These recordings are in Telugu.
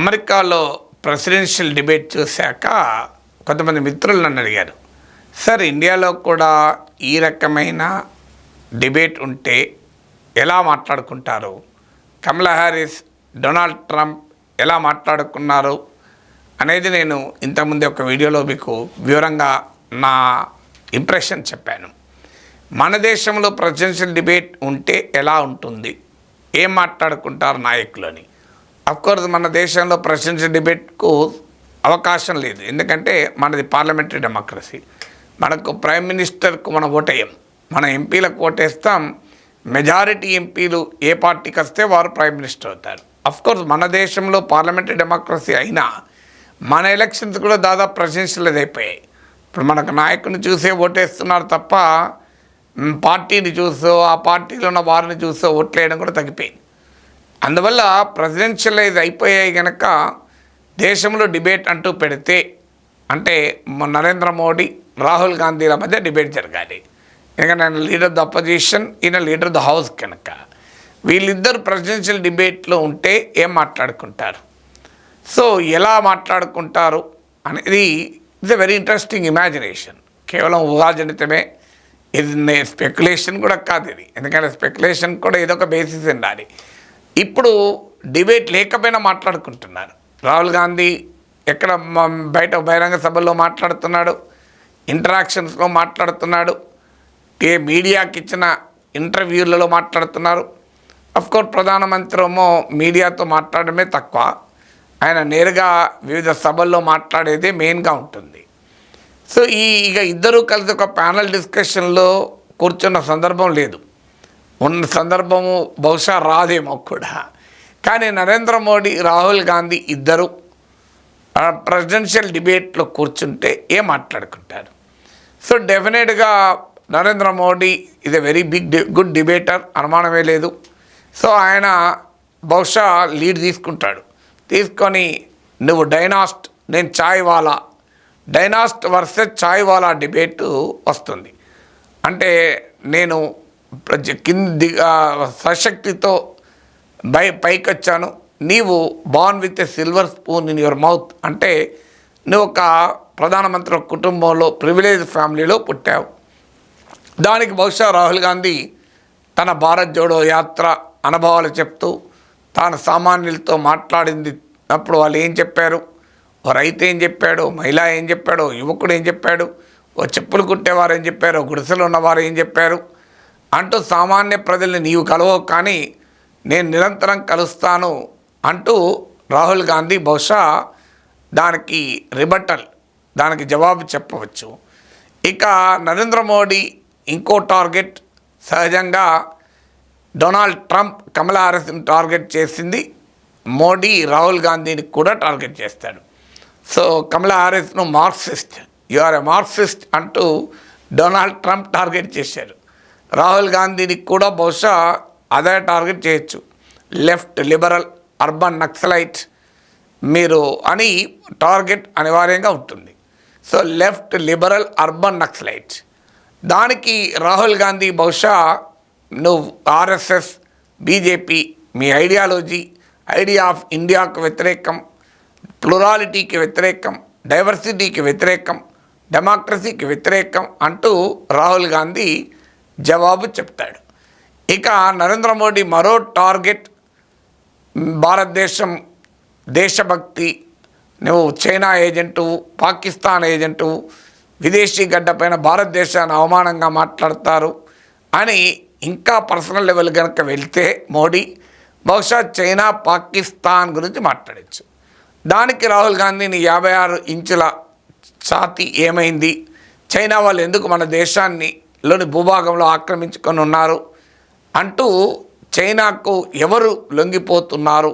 అమెరికాలో ప్రెసిడెన్షియల్ డిబేట్ చూశాక కొంతమంది మిత్రులు నన్ను అడిగారు సార్ ఇండియాలో కూడా ఈ రకమైన డిబేట్ ఉంటే ఎలా మాట్లాడుకుంటారు? కమలా హ్యారిస్ డొనాల్డ్ ట్రంప్ ఎలా మాట్లాడుకున్నారు? అనేది నేను ఇంతకుముందు ఒక వీడియోలో మీకు వివరంగా నా ఇంప్రెషన్ చెప్పాను. మన దేశంలో ప్రెసిడెన్షియల్ డిబేట్ ఉంటే ఎలా ఉంటుంది? ఏం మాట్లాడుకుంటారు నాయకులని? అఫ్కోర్స్ మన దేశంలో ప్రెసిడెన్సీ డిబేట్కు అవకాశం లేదు. ఎందుకంటే మనది పార్లమెంటరీ డెమోక్రసీ. మనకు ప్రైమ్ మినిస్టర్కు మనం ఓటేయం. మన ఎంపీలకు ఓటేస్తాం. మెజారిటీ ఎంపీలు ఏ పార్టీకి వస్తే వారు ప్రైమ్ మినిస్టర్ అవుతారు. అఫ్కోర్స్ మన దేశంలో పార్లమెంటరీ డెమోక్రసీ అయినా మన ఎలక్షన్స్ కూడా దాదాపు ప్రెసిడెన్షియల్ అయిపోయాయి. ఇప్పుడు మనకు నాయకుని చూసే ఓటేస్తున్నారు తప్ప పార్టీని చూసో ఆ పార్టీలో ఉన్న వారిని చూసో ఓట్లేయడం కూడా తగ్గిపోయింది. అందువల్ల ప్రెసిడెన్షియలైజ్ అయిపోయాయి కనుక దేశంలో డిబేట్ అంటూ పెడితే అంటే నరేంద్ర మోడీ రాహుల్ గాంధీల మధ్య డిబేట్ జరగాలి. ఎందుకంటే ఆయన లీడర్ ద అపోజిషన్ ఈయన లీడర్ ద హౌస్ కనుక. వీళ్ళిద్దరు ప్రెసిడెన్షియల్ డిబేట్లో ఉంటే ఏం మాట్లాడుకుంటారు? సో ఎలా మాట్లాడుకుంటారు అనేది it's a very interesting imagination కేవలం ఊహాజనితమే. ఇది స్పెక్యులేషన్ కూడా కాదు ఇది. ఎందుకంటే స్పెక్యులేషన్ కూడా ఏదో ఒక బేసిస్ ఉండాలి. ఇప్పుడు డిబేట్ లేకపోయినా మాట్లాడుకుంటున్నారు. రాహుల్ గాంధీ ఎక్కడ బయట బహిరంగ సభల్లో మాట్లాడుతున్నాడు ఇంటరాక్షన్స్లో మాట్లాడుతున్నాడు ఏ మీడియాకి ఇచ్చిన ఇంటర్వ్యూలలో మాట్లాడుతున్నారు. అఫ్కోర్స్ ప్రధానమంత్రి ఏమో మీడియాతో మాట్లాడడమే తక్కువ. ఆయన నేరుగా వివిధ సభల్లో మాట్లాడేదే మెయిన్గా ఉంటుంది. సో ఈ ఇక ఇద్దరూ కలిసి ఒక ప్యానల్ డిస్కషన్లో కూర్చున్న సందర్భం లేదు. ఉన్న సందర్భము బహుశా రాదేమో కూడా. కానీ నరేంద్ర మోడీ రాహుల్ గాంధీ ఇద్దరు ప్రెసిడెన్షియల్ డిబేట్లో కూర్చుంటే ఏం మాట్లాడుకుంటారు? సో డెఫినెట్గా నరేంద్ర మోడీ ఇది వెరీ బిగ్ గుడ్ డిబేటర్ అనుమానమే లేదు. సో ఆయన బహుశా లీడ్ తీసుకుంటాడు. తీసుకొని నువ్వు డైనాస్ట్ నేను చాయ్ వాలా డైనాస్ట్ వర్సెస్ చాయ్ వాలా డిబేట్ వస్తుంది. అంటే నేను కింది సశక్తితో బై పైకి వచ్చాను నీవు born with a silver spoon in your mouth అంటే నువ్వు ఒక ప్రధానమంత్రి కుటుంబంలో ప్రివిలేజ్ ఫ్యామిలీలో పుట్టావు. దానికి బహుశా రాహుల్ గాంధీ తన భారత్ జోడో యాత్ర అనుభవాలు చెప్తూ తాను సామాన్యులతో మాట్లాడింది. అప్పుడు వాళ్ళు ఏం చెప్పారు? ఓ రైతు ఏం చెప్పాడు? మహిళ ఏం చెప్పాడు? యువకుడు ఏం చెప్పాడు? ఓ చెప్పులు కుట్టేవారు ఏం చెప్పారు? గుడిసెలు ఉన్నవారు ఏం చెప్పారు? అంటూ సామాన్య ప్రజల్ని నీవు కలవవు కానీ నేను నిరంతరం కలుస్తాను అంటూ రాహుల్ గాంధీ బహుశా దానికి రిబటల్ దానికి జవాబు చెప్పవచ్చు. ఇక నరేంద్ర మోడీ ఇంకో టార్గెట్ సహజంగా డొనాల్డ్ ట్రంప్ కమలా హారిస్ని టార్గెట్ చేసింది మోడీ రాహుల్ గాంధీని కూడా టార్గెట్ చేస్తాడు. So Kamala హారిస్ను Marxist you are a Marxist అంటూ డొనాల్డ్ ట్రంప్ టార్గెట్ చేశారు రాహుల్ గాంధీని కూడా బహుశా అదే టార్గెట్ చేయొచ్చు. లెఫ్ట్ లిబరల్ అర్బన్ నక్సలైట్ మీరు అని టార్గెట్ అనివార్యంగా ఉంటుంది. So left liberal urban naxalite. దానికి రాహుల్ గాంధీ బహుశా నువ్వు ఆర్ఎస్ఎస్ బీజేపీ మీ ఐడియాలజీ ఐడియా ఆఫ్ ఇండియాకు వ్యతిరేకం ప్లూరాలిటీకి వ్యతిరేకం డైవర్సిటీకి వ్యతిరేకం డెమోక్రసీకి వ్యతిరేకం అంటూ రాహుల్ గాంధీ జవాబు చెప్తాడు. ఇక నరేంద్ర మోడీ మరో టార్గెట్ భారతదేశం దేశభక్తి నువ్వు చైనా ఏజెంటు పాకిస్తాన్ ఏజెంటు విదేశీ గడ్డపైన భారతదేశాన్ని అవమానంగా మాట్లాడతారు అని ఇంకా పర్సనల్ లెవెల్ కనుక వెళ్తే మోడీ బహుశా చైనా పాకిస్తాన్ గురించి మాట్లాడచ్చు. దానికి రాహుల్ గాంధీని యాభై ఆరు ఇంచుల ఛాతి ఏమైంది? చైనా వాళ్ళు ఎందుకు మన దేశాన్ని లోని భూభాగంలో ఆక్రమించుకొని ఉన్నారు. అంటూ చైనాకు ఎవరు లొంగిపోతున్నారు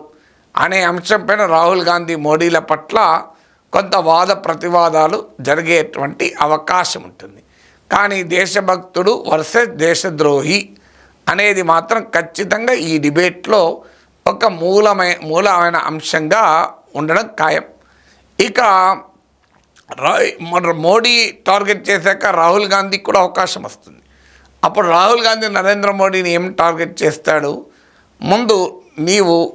అనే అంశంపైన రాహుల్ గాంధీ మోడీల పట్ల కొంత వాద ప్రతివాదాలు జరిగేటువంటి అవకాశం ఉంటుంది. కానీ దేశభక్తుడు వర్సెస్ దేశద్రోహి అనేది మాత్రం ఖచ్చితంగా ఈ డిబేట్లో ఒక మూలమై మూలమైన అంశంగా ఉండడం ఖాయం. ఇక రా మన మోడీ టార్గెట్ చేశాక రాహుల్ గాంధీకి కూడా అవకాశం వస్తుంది. అప్పుడు రాహుల్ గాంధీ నరేంద్ర మోడీని ఏం టార్గెట్ చేస్తాడు? ముందు నీవు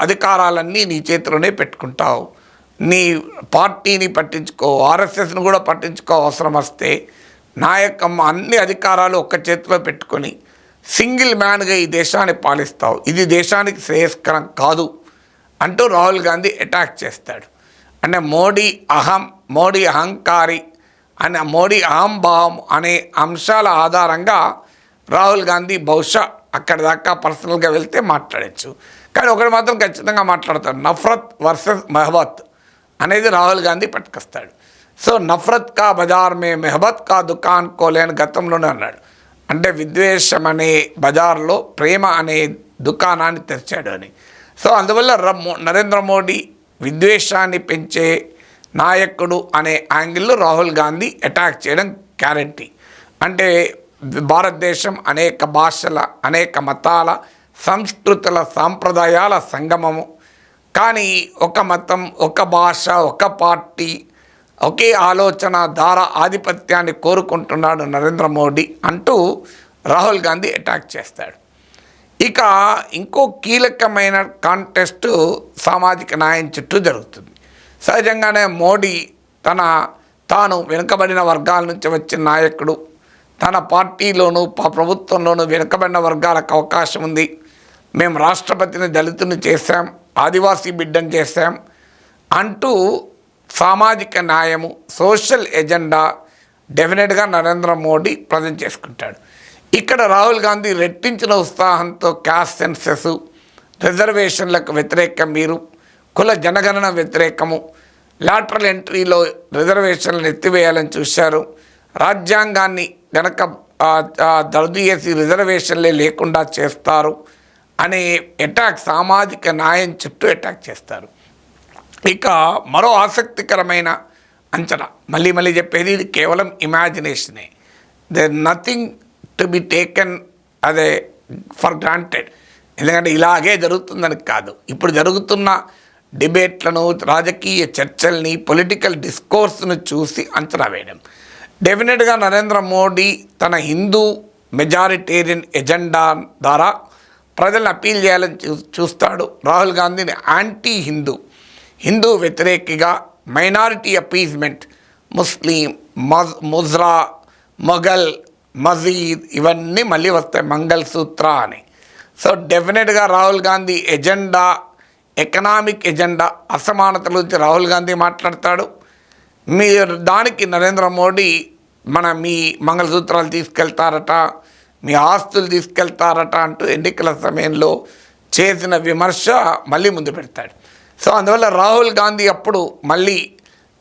అధికారాలన్నీ నీ చేతిలోనే పెట్టుకుంటావు. నీ పార్టీని పట్టించుకో ఆర్ఎస్ఎస్ను కూడా పట్టించుకో అవసరం వస్తే నాయకమ్మ అన్ని అధికారాలు ఒక్క చేతిలో పెట్టుకొని సింగిల్ మ్యాన్గా ఈ దేశాన్ని పాలిస్తావు. ఇది దేశానికి శ్రేయస్కరం కాదు అంటూ రాహుల్ గాంధీ అటాక్ చేస్తాడు. అంటే మోడీ అహం మోడీ అహంకారి అనే మోడీ అహంభావం అనే అంశాల ఆధారంగా రాహుల్ గాంధీ బహుశా అక్కడి దాకా పర్సనల్గా వెళ్తే మాట్లాడచ్చు. కానీ ఒకటి మాత్రం ఖచ్చితంగా మాట్లాడతాడు. నఫరత్ వర్సెస్ మెహబత్ అనేది రాహుల్ గాంధీ పట్టుకొస్తాడు. సో నఫరత్ కా బజార్ మే మెహబత్ కా దుకాన్ కోలేని గతంలోనే అన్నాడు. అంటే విద్వేషం అనే బజార్లో ప్రేమ అనే దుకాణాన్ని తెరిచాడు అని. సో అందువల్ల నరేంద్ర మోడీ విద్వేషాన్ని పెంచే నాయకుడు అనే యాంగిల్లో రాహుల్ గాంధీ అటాక్ చేయడం గ్యారంటీ. అంటే భారతదేశం అనేక భాషల అనేక మతాల సంస్కృతుల సాంప్రదాయాల సంగమము. కానీ ఒక మతం ఒక భాష ఒక పార్టీ ఒకే ఆలోచన ధార ఆధిపత్యాన్ని కోరుకుంటున్నాడు నరేంద్ర మోడీ అంటూ రాహుల్ గాంధీ అటాక్ చేస్తాడు. ఇక ఇంకో కీలకమైన కాంటెస్ట్ సామాజిక న్యాయం చుట్టూ జరుగుతుంది. సహజంగానే మోడీ తన తాను వెనుకబడిన వర్గాల నుంచి వచ్చిన నాయకుడు. తన పార్టీలోనూ ప్రభుత్వంలోనూ వెనుకబడిన వర్గాలకు అవకాశం ఉంది. మేము రాష్ట్రపతిని దళితుని చేశాం ఆదివాసీ బిడ్డను చేశాం అంటూ సామాజిక న్యాయము సోషల్ ఎజెండా డెఫినెట్గా నరేంద్ర మోడీ ప్రజెంట్ చేసుకుంటాడు. ఇక్కడ రాహుల్ గాంధీ రెట్టించిన ఉత్సాహంతో క్యాస్ట్ సెన్సెస్ రిజర్వేషన్లకు వ్యతిరేకం మీరు కుల జనగణన వ్యతిరేకము లాటరల్ ఎంట్రీలో రిజర్వేషన్లను ఎత్తివేయాలని చూశారు. రాజ్యాంగాన్ని గనక ఆ, దరదు చేసి రిజర్వేషన్లే లేకుండా చేస్తారు అనే అటాక్ సామాజిక న్యాయం చుట్టూ అటాక్ చేస్తారు. ఇక మరో ఆసక్తికరమైన అంచనా మళ్ళీ మళ్ళీ చెప్పేది ఇది కేవలం ఇమాజినేషనే they nothing to be taken అదే ఫర్ గ్రాంటెడ్ ఎందుకంటే ఇలాగే జరుగుతుందని కాదు. ఇప్పుడు జరుగుతున్న డిబేట్లను రాజకీయ చర్చల్ని పొలిటికల్ డిస్కోర్స్ను చూసి అంచనా వేయడం. డెఫినెట్గా నరేంద్ర మోడీ తన హిందూ మెజారిటేరియన్ ఎజెండా ద్వారా ప్రజలను అప్పీల్ చేయాలని చూ చూస్తాడు. రాహుల్ గాంధీని యాంటీ హిందూ హిందూ వ్యతిరేకిగా మైనారిటీ అపీజ్మెంట్ ముస్లిం మజ్ ముజ్రా మొఘల్ మజీద్ ఇవన్నీ మళ్ళీ వస్తాయి మంగళ సూత్ర అని. సో డెఫినెట్గా Rahul Gandhi agenda economic agenda అసమానతల గురించి రాహుల్ గాంధీ మాట్లాడతాడు. మీ దానికి నరేంద్ర మోడీ మన మీ మంగళసూత్రాలు తీసుకెళ్తారట మీ ఆస్తులు తీసుకెళ్తారట అంటూ ఎన్నికల సమయంలో చేసిన విమర్శ మళ్ళీ ముందు పెడతాడు. సో అందువల్ల రాహుల్ గాంధీ అప్పుడు మళ్ళీ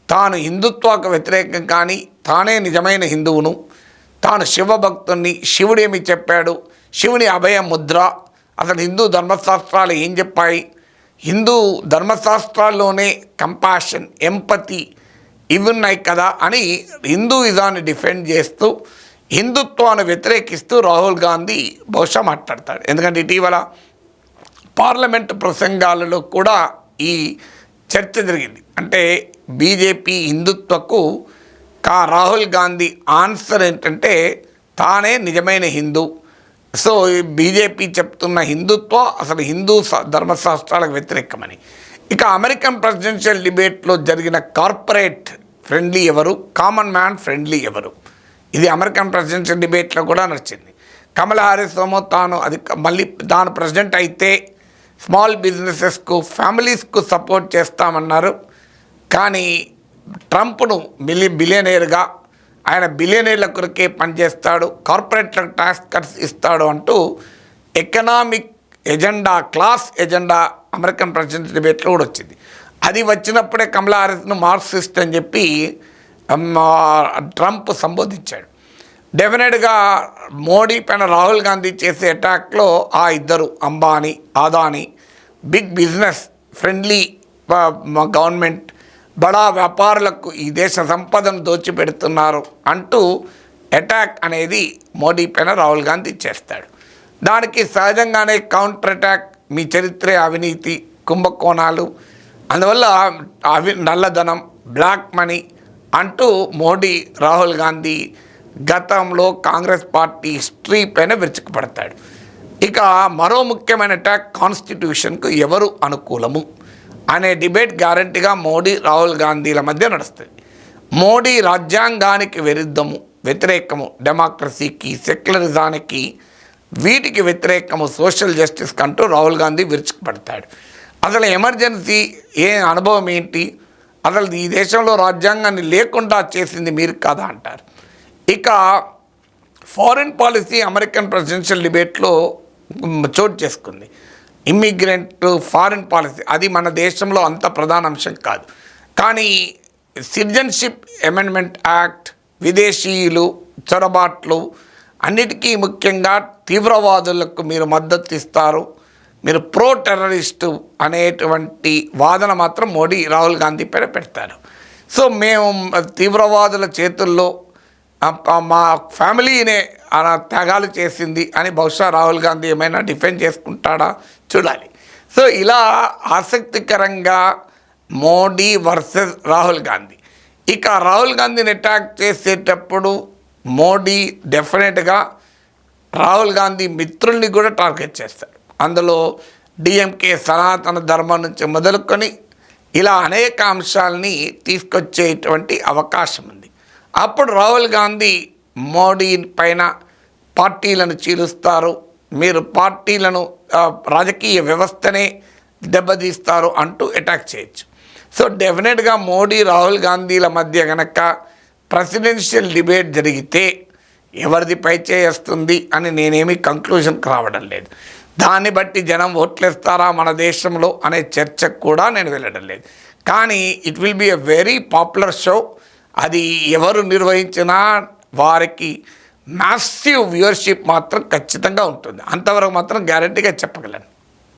తాను హిందుత్వకు వ్యతిరేకం కానీ తానే నిజమైన హిందువును తాను శివభక్తుణ్ణి శివుడేమి చెప్పాడు? శివుని అభయ ముద్ర అసలు హిందూ ధర్మశాస్త్రాలు ఏం చెప్పాయి? హిందూ ధర్మశాస్త్రాల్లోనే కంపాషన్ ఎంపతి ఇవి ఉన్నాయి కదా అని హిందూయిజాన్ని డిఫెండ్ చేస్తూ హిందుత్వాన్ని వ్యతిరేకిస్తూ రాహుల్ గాంధీ బహుశా మాట్లాడతాడు. ఎందుకంటే ఇటీవల పార్లమెంట్ ప్రసంగాలలో కూడా ఈ చర్చ జరిగింది. అంటే బీజేపీ హిందుత్వకు కా రాహుల్ గాంధీ ఆన్సర్ ఏంటంటే తానే నిజమైన హిందూ. సో ఈ బీజేపీ చెప్తున్న హిందుత్వ అసలు హిందూ స- ధర్మశాస్త్రాలకు వ్యతిరేకమని. ఇక అమెరికన్ ప్రెసిడెన్షియల్ డిబేట్లో జరిగిన కార్పొరేట్ ఫ్రెండ్లీ ఎవరు? కామన్ మ్యాన్ ఫ్రెండ్లీ ఎవరు? ఇది అమెరికన్ ప్రెసిడెన్షియల్ డిబేట్లో కూడా నచ్చింది కమల హారిస్ ఏమో తాను అది మళ్ళీ తాను ప్రెసిడెంట్ అయితే స్మాల్ బిజినెసెస్కు ఫ్యామిలీస్కు సపోర్ట్ చేస్తామన్నారు. కానీ ట్రంప్ను మిలి బిలియనేర్గా ఆయన బిలియనీర్ల కొరకే పనిచేస్తాడు కార్పొరేట్లకు ట్యాక్స్ కట్స్ ఇస్తాడు అంటూ economic agenda class agenda American president డిబేట్లో కూడా వచ్చింది. అది వచ్చినప్పుడే కమలా హారిస్ను మార్క్సిస్ట్ అని చెప్పి ట్రంప్ సంబోధించాడు. డెఫినెట్గా మోడీ పైన రాహుల్ గాంధీ చేసే అటాక్లో ఆ ఇద్దరు Ambani Adani big business friendly government బడా వ్యాపారులకు ఈ దేశ సంపదను దోచిపెడుతున్నారు అంటూ అటాక్ అనేది మోడీ పైన రాహుల్ గాంధీ చేస్తాడు. దానికి సహజంగానే కౌంటర్ అటాక్ మీ చరిత్రే అవినీతి కుంభకోణాలు అందువల్ల అవి నల్లధనం బ్లాక్ మనీ అంటూ మోడీ రాహుల్ గాంధీ గతంలో కాంగ్రెస్ పార్టీ హిస్టరీ పైన విరుచుకుపడతాడు. ఇక మరో ముఖ్యమైన అటాక్ కాన్స్టిట్యూషన్కు ఎవరు అనుకూలము? అనే డిబేట్ గ్యారంటీగా మోడీ రాహుల్ గాంధీల మధ్య నడుస్తుంది మోడీ రాజ్యాంగానికి విరుద్ధము వ్యతిరేకము డెమోక్రసీకి సెక్యులరిజానికి వీటికి వ్యతిరేకము సోషల్ జస్టిస్ కంటూ రాహుల్ గాంధీ విరుచుకుపడతాడు. అసలు ఎమర్జెన్సీ ఏ అనుభవం ఏంటి? అసలు ఈ దేశంలో రాజ్యాంగాన్ని లేకుండా చేసింది మీరు కాదా అంటారు. ఇక ఫారిన్ పాలసీ అమెరికన్ ప్రెసిడెన్షియల్ డిబేట్లో చోటు చేసుకుంది. ఇమ్మిగ్రెంట్ ఫారిన్ పాలసీ అది మన దేశంలో అంత ప్రధాన అంశం కాదు. కానీ సిటిజన్షిప్ అమెండ్మెంట్ యాక్ట్ విదేశీయులు చొరబాట్లు అన్నిటికీ ముఖ్యంగా తీవ్రవాదులకు మీరు మద్దతు ఇస్తారు. మీరు ప్రో టెర్రరిస్టు అనేటువంటి వాదన మాత్రం మోడీ రాహుల్ గాంధీ పైన పెడతారు. సో మేము తీవ్రవాదుల చేతుల్లో మా ఫ్యామిలీనే అలా త్యాగాలు చేసింది అని బహుశా రాహుల్ గాంధీ ఏమైనా డిఫెండ్ చేసుకుంటాడా? చూడాలి. సో ఇలా ఆసక్తికరంగా మోడీ వర్సెస్ రాహుల్ గాంధీ. ఇక రాహుల్ గాంధీని అటాక్ చేసేటప్పుడు మోడీ డెఫినెట్గా రాహుల్ గాంధీ మిత్రుల్ని కూడా టార్గెట్ చేస్తాడు అందులో డిఎంకే సనాతన ధర్మం నుంచి మొదలుకొని ఇలా అనేక అంశాలని తీసుకొచ్చేటువంటి అవకాశం ఉంది. అప్పుడు రాహుల్ గాంధీ మోడీ పైన పార్టీలను చీలుస్తారు. మీరు పార్టీలను రాజకీయ వ్యవస్థనే దెబ్బతీస్తారు అంటూ అటాక్ చేయొచ్చు. సో డెఫినెట్గా మోడీ రాహుల్ గాంధీల మధ్య గనక ప్రెసిడెన్షియల్ డిబేట్ జరిగితే ఎవరిది పై చేస్తుంది అని నేనేమి కంక్లూషన్కి రావడం లేదు. దాన్ని బట్టి జనం ఓట్లేస్తారా మన దేశంలో అనే చర్చకు కూడా నేను వెళ్ళడం లేదు. కానీ it will be a very popular show అది ఎవరు నిర్వహించినా వారికి మ్యాసివ్ వ్యూవర్షిప్ మాత్రం ఖచ్చితంగా ఉంటుంది. అంతవరకు మాత్రం గ్యారంటీగా చెప్పగలను.